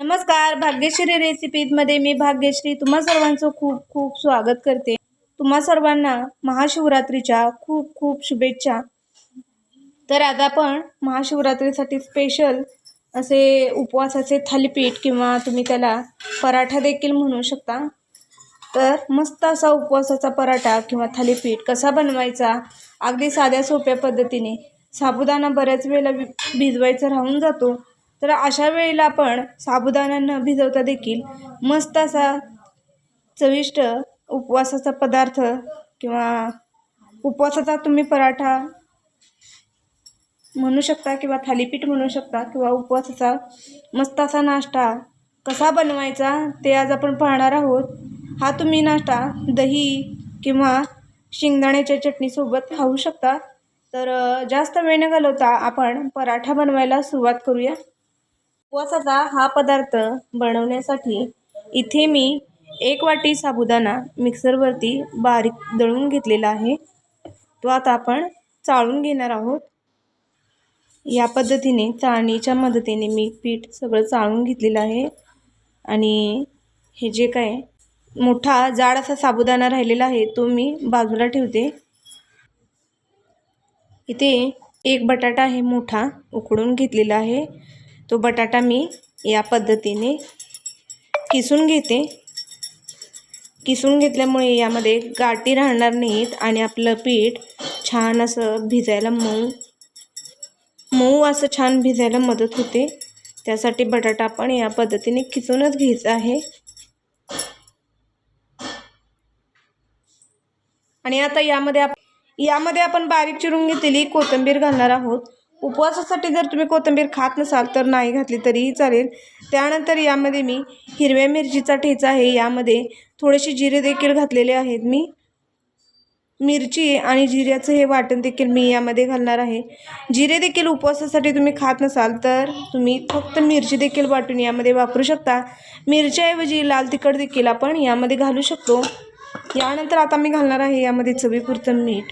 नमस्कार भाग्यश्री रेसिपीजमध्ये मी भाग्यश्री तुम्हा सर्वांचं खूप खूप स्वागत करते. तुम्हा सर्वांना महाशिवरात्रीच्या खूप खूप शुभेच्छा. तर आज आपण महाशिवरात्रीसाठी स्पेशल असे उपवासाचे थालीपीठ किंवा तुम्ही त्याला पराठा देखील म्हणू शकता. तर मस्त असा उपवासाचा पराठा किंवा थालीपीठ कसा बनवायचा अगदी साध्या सोप्या पद्धतीने साबुदाणा बऱ्याच वेळेला भिजवायचा राहून जातो. तर अशा वेळेला आपण साबुदाणा न भिजवता देखील मस्त असा चविष्ट उपवासाचा पदार्थ किंवा उपवासाचा तुम्ही पराठा म्हणू शकता किंवा थालीपीठ म्हणू शकता किंवा उपवासाचा मस्त असा नाश्ता कसा बनवायचा ते आज आपण पाहणार आहोत. हा तुम्ही नाश्ता दही किंवा शेंगदाण्याच्या चटणीसोबत खाऊ शकता. तर जास्त वेळ न घालवता आपण पराठा बनवायला सुरुवात करूया. उपवासाचा हा पदार्थ बनवण्यासाठी इथे मी एक वाटी साबुदाणा मिक्सरवरती बारीक दळून घेतलेला आहे. तो आता आपण चाळून घेणार आहोत. या पद्धतीने चाळणीच्या मदतीने मी पीठ सगळं चाळून घेतलेलं आहे. आणि हे जे काय मोठा जाड असा साबुदाणा राहिलेला आहे तो मी बाजूला ठेवते. इथे एक बटाटा आहे मोठा उकडून घेतलेला आहे. तो बटाटा मी या पद्धतीने किसून घेते. किसून घेतल्यामुळे यामध्ये गाठी राहणार नाहीत आणि आपलं पीठ छान असं भिजायला मऊ मऊ असं छान भिजायला मदत होते. त्यासाठी बटाटा आपण या पद्धतीने किसूनच घ्यायचा आहे. आणि आता यामध्ये आप यामध्ये आपण बारीक चिरून घेतलेली कोथिंबीर घालणार आहोत. उपवासासाठी जर तुम्ही कोथिंबीर खात नसाल तर नाही घातली तरीही चालेल. त्यानंतर यामध्ये मी हिरव्या मिरचीचा ठेचा आहे. यामध्ये थोडेसे जिरे देखील घातलेले आहेत मी. मिरची आणि जिऱ्याचं हे वाटण देखील मी यामध्ये घालणार आहे. जिरे देखील उपवासासाठी तुम्ही खात नसाल तर तुम्ही फक्त मिरची देखील वाटून यामध्ये वापरू शकता. मिरच्याऐवजी लाल तिखट देखील आपण यामध्ये घालू शकतो. यानंतर आता मी घालणार आहे यामध्ये चवीपुरतं मीठ.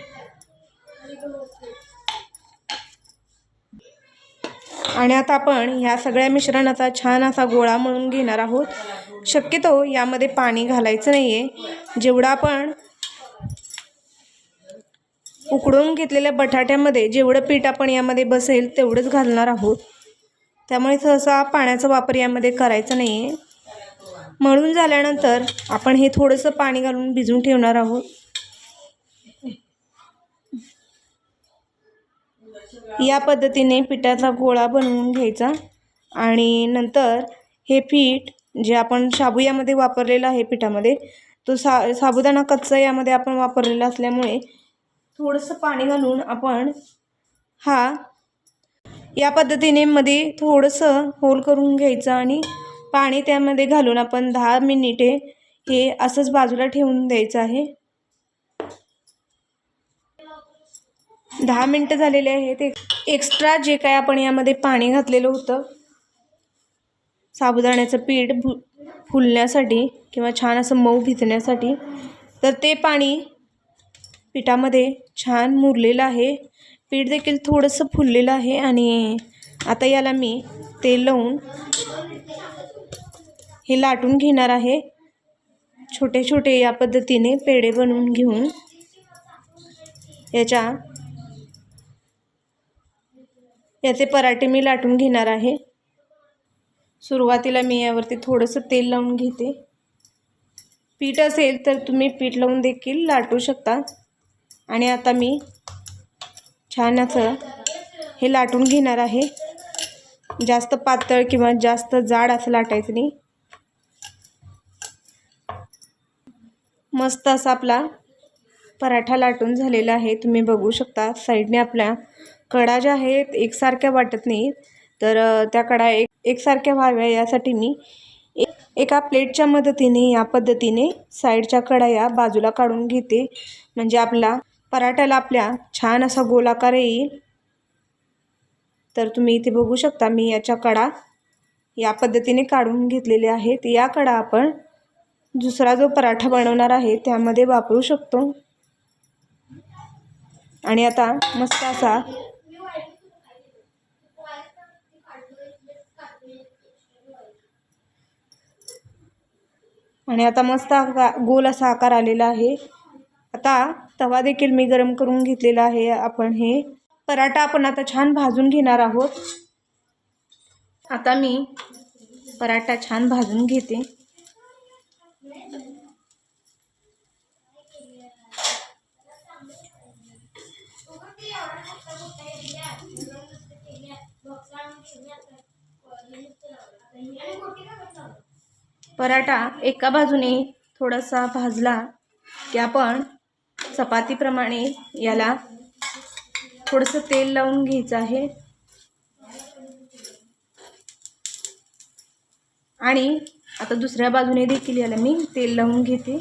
आणि आता आपण ह्या सगळ्या मिश्रणाचा छान असा गोळा म्हणून घेणार आहोत. शक्यतो यामध्ये पाणी घालायचं नाही आहे जेवढं आपण उकडून घेतलेल्या बटाट्यामध्ये जेवढं पीठ आपण यामध्ये बसेल तेवढंच घालणार आहोत. त्यामुळे सहसा पाण्याचा वापर यामध्ये करायचा नाही आहे मळून झाल्यानंतर आपण हे थोडंसं पाणी घालून भिजून ठेवणार आहोत. या पद्धतीने पिठाचा गोळा बनवून घ्यायचा आणि नंतर हे पीठ जे आपण शाबू यामध्ये वापरलेलं आहे पिठामध्ये तो सा साबुदाणा कच्चा यामध्ये आपण वापरलेला असल्यामुळे थोडंसं पाणी घालून आपण हा या पद्धतीने मध्ये थोडंसं होल करून घ्यायचं आणि पाणी त्यामध्ये घालून आपण दहा मिनिटे हे असंच बाजूला ठेवून द्यायचं आहे. दहा मिनटं झालेले आहेत. एक एक्स्ट्रा जे काय आपण यामध्ये पाणी घातलेलं होतं साबुदाण्याचं पीठ भु फुलण्यासाठी किंवा छान असं मऊ भिजण्यासाठी तर ते पाणी पिठामध्ये छान मुरलेलं आहे. पीठ देखील थोडंसं फुललेलं आहे आणि आता याला मी तेल लावून हे लाटून घेणार आहे. छोटे छोटे या पद्धतीने पेढे बनवून घेऊन याच्या याचे पराठे मी लाटून घेणार आहे. सुरुवातीला मी यावरती थोडंसं तेल लावून घेते. पीठ असेल तर तुम्ही पीठ लावून देखील लाटू शकता. आणि आता मी छान असं हे लाटून घेणार आहे. जास्त पातळ किंवा जास्त जाड असं लाटायचं नाही. मस्त असा आपला पराठा लाटून झालेला आहे. तुम्ही बघू शकता साईडने आपल्या कडा ज्या आहेत एकसारख्या वाटत नाही तर त्या कडा एक एकसारख्या व्हाव्या यासाठी मी एक एका प्लेटच्या मदतीने या पद्धतीने साईडच्या कडा या बाजूला काढून घेते. म्हणजे आपला पराठ्याला आपल्या छान असा गोलाकार येईल. तर तुम्ही इथे बघू शकता मी याच्या कडा या पद्धतीने काढून घेतलेले आहेत. या कडा आपण दुसरा जो पराठा बनवणार आहे त्यामध्ये वापरू शकतो. आणि आता मस्त असा आणि आता मस्त आका गोल असा आकार आलेला आहे. आता तवा देखील मी गरम करून घेतलेला आहे आपण हे. पराठा आपण आता छान भाजून घेणार आहोत. आता मी पराठा छान भाजून घेते. पराठा एका बाजूने थोडासा भाजला की आपण चपातीप्रमाणे याला थोडंसं तेल लावून घ्यायचं आहे. आणि आता दुसऱ्या बाजूने देखील याला मी तेल लावून घेते.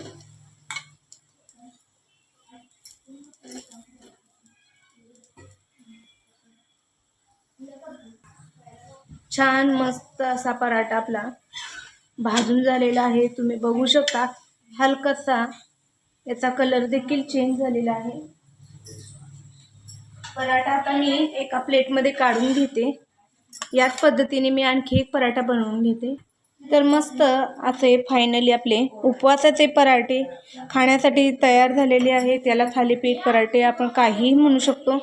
छान मस्त असा पराठा आपला भाजून झालेला आहे. तुम्ही बघू शकता हलकासा याचा कलर देखील चेंज झालेला आहे. पराठा आता मी एका प्लेटमध्ये काढून घेते. याच पद्धतीने मी आणखी एक पराठा बनवून घेते. तर मस्त असे फायनली आपले उपवासाचे पराठे खाण्यासाठी तयार झालेले आहेत त्याला थालीपीठ पराठे आपण काहीही म्हणू शकतो.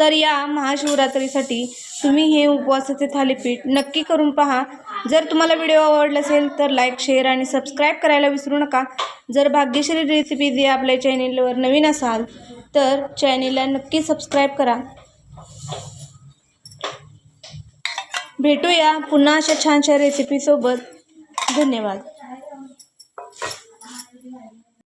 तर या महाशिवरात्रीसाठी तुम्ही हे उपवासाचे थालीपीठ नक्की करून पहा. जर तुम्हाला व्हिडिओ आवडला असेल तर लाईक शेअर आणि सबस्क्राईब करायला विसरू नका. जर भाग्यश्री रेसिपीज या आपल्या चॅनेलवर नवीन असाल तर चॅनेलला नक्की सबस्क्राईब करा. भेटूया पुन्हा अशा छानशा रेसिपीसोबत धन्यवाद.